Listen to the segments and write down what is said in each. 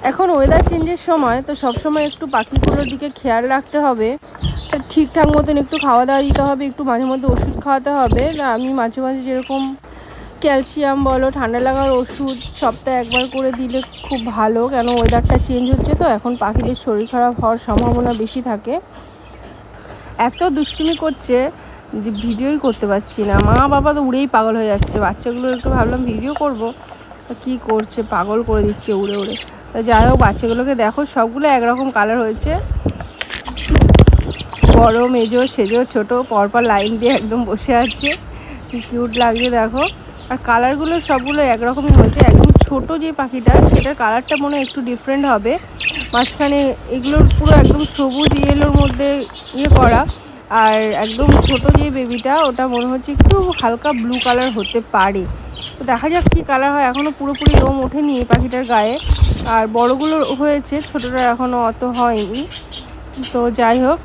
এখন ওয়েদার চেঞ্জের সময় তো সবসময় একটু পাখিগুলোর দিকে খেয়াল রাখতে হবে। ঠিকঠাক মতন একটু খাওয়া দাওয়া দিতে হবে, একটু মাঝে মধ্যে ওষুধ খাওয়াতে হবে। আমি মাঝে মাঝে যেরকম ক্যালসিয়াম বলো, ঠান্ডা লাগার ওষুধ সপ্তাহে একবার করে দিলে খুব ভালো, কেন ওয়েদারটা চেঞ্জ হচ্ছে তো, এখন পাখিদের শরীর খারাপ হওয়ার সম্ভাবনা বেশি থাকে। এত দুষ্টুমি করছে যে ভিডিওই করতে পারছি না। মা বাবা তো উড়েই পাগল হয়ে যাচ্ছে। বাচ্চাগুলো একটু ভাবলাম ভিডিও করব। কি করছে? পাগল করে দিচ্ছে উড়ে উড়ে। তা যাই হোক, বাচ্চাগুলোকে দেখো, সবগুলো একরকম কালার হয়েছে। বড়, মেজো, সেজো, ছোট, পরপর লাইন দিয়ে একদম বসে আছে। কি কিউট লাগছে দেখো। আর কালারগুলো সবগুলো একরকমই হয়েছে। একদম ছোট যে পাখিটা, সেটার কালারটা মনে একটু ডিফারেন্ট হবে। মাঝখানে এগুলোর পুরো একদম সবুজ ইয়েলোর মধ্যে ইয়ে করা। আর একদম ছোট যে বেবিটা ওটা মনে হচ্ছে একটু হালকা ব্লু কালার হতে পারে। তো দেখা যাক কী কালার হয়। এখনও পুরোপুরি রোম ওঠেনি এই পাখিটার গায়ে। আর বড়গুলো হয়েছে ছোটোটা এখনও অত হয়নি। তো যাই হোক,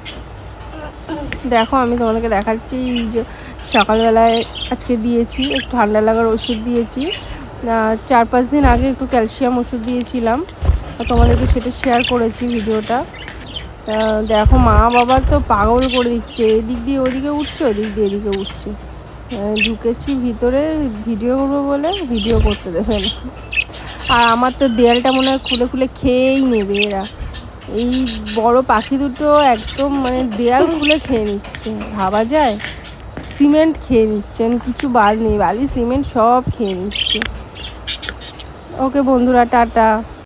দেখো আমি তোমাদেরকে দেখাচ্ছি যে সকালবেলায় আজকে দিয়েছি, একটু ঠান্ডা লাগার ওষুধ দিয়েছি। চার পাঁচ দিন আগে একটু ক্যালসিয়াম ওষুধ দিয়েছিলাম। তোমাদেরকে সেটা শেয়ার করেছি ভিডিওটা। দেখো মা বাবা তো পাগল করে দিচ্ছে, এদিক দিয়ে ওদিকে উঠছে, ওদিক দিয়ে এদিকে উঠছে। ঢুকেছি ভিতরে, ভিডিও করব বলে ভিডিও করতে দেবে না। আর আমার তো দেয়ালটা মনে হয় খুলে খুলে খেয়েই নেবে এরা। এই বড় পাখি দুটো একদম মানে দেয়াল খুলে খেয়ে নিচ্ছে, ভাবা যায়? সিমেন্ট খেয়ে নিচ্ছেন কিছু বাদ নেই, বালি, সিমেন্ট সব খেয়ে নিচ্ছে। ওকে বন্ধুরা, টাটা।